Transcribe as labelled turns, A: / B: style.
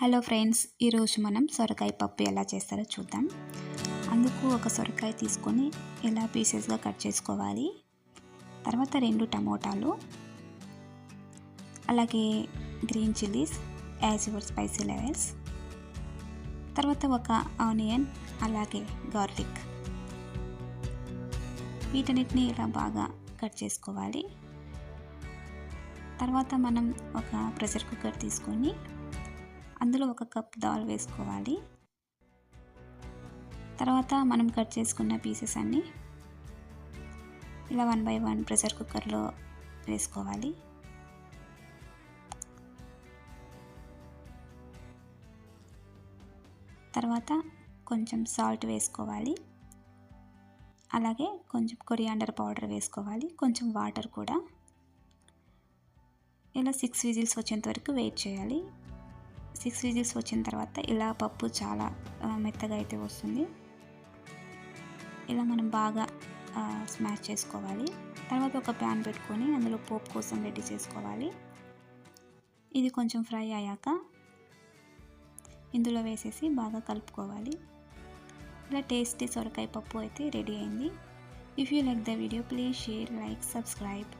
A: Hello friends ఈరోజు మనం సొరకాయ పప్పు ఎలా చేస్తారో చూద్దాం. అందుకు ఒక సొరకాయ తీసుకొని ఎలా పీసెస్గా కట్ చేసుకోవాలి. తర్వాత రెండు టమోటాలు అలాగే green chillies as your spicy levels. తర్వాత ఒక ఆనియన్ అలాగే గార్లిక్. వీటన్నిటిని ఇలా బాగా కట్ చేసుకోవాలి. తర్వాత మనం ఒక ప్రెషర్ కుక్కర్ తీసుకొని అందులో ఒక కప్ దాల్ వేసుకోవాలి. తర్వాత మనం కట్ చేసుకున్న పీసెస్ అన్నీ ఇలా వన్ బై వన్ ప్రెషర్ కుక్కర్లో వేసుకోవాలి. తర్వాత కొంచెం సాల్ట్ వేసుకోవాలి. అలాగే కొంచెం కొరియాండర్ పౌడర్ వేసుకోవాలి. కొంచెం వాటర్ కూడా. ఇలా సిక్స్ విజిల్స్ వచ్చేంత వరకు వెయిట్ చేయాలి. సిక్స్ విజిల్స్ వచ్చిన తర్వాత ఇలా పప్పు చాలా మెత్తగా అయితే వస్తుంది. ఇలా మనం బాగా స్మాష్ చేసుకోవాలి. తర్వాత ఒక ప్యాన్ పెట్టుకొని అందులో పోపు కోసం రెడీ చేసుకోవాలి. ఇది కొంచెం ఫ్రై అయ్యాక ఇందులో వేసేసి బాగా కలుపుకోవాలి. ఇలా టేస్టీ సొరకాయ పప్పు అయితే రెడీ అయింది. If you like the video please share like subscribe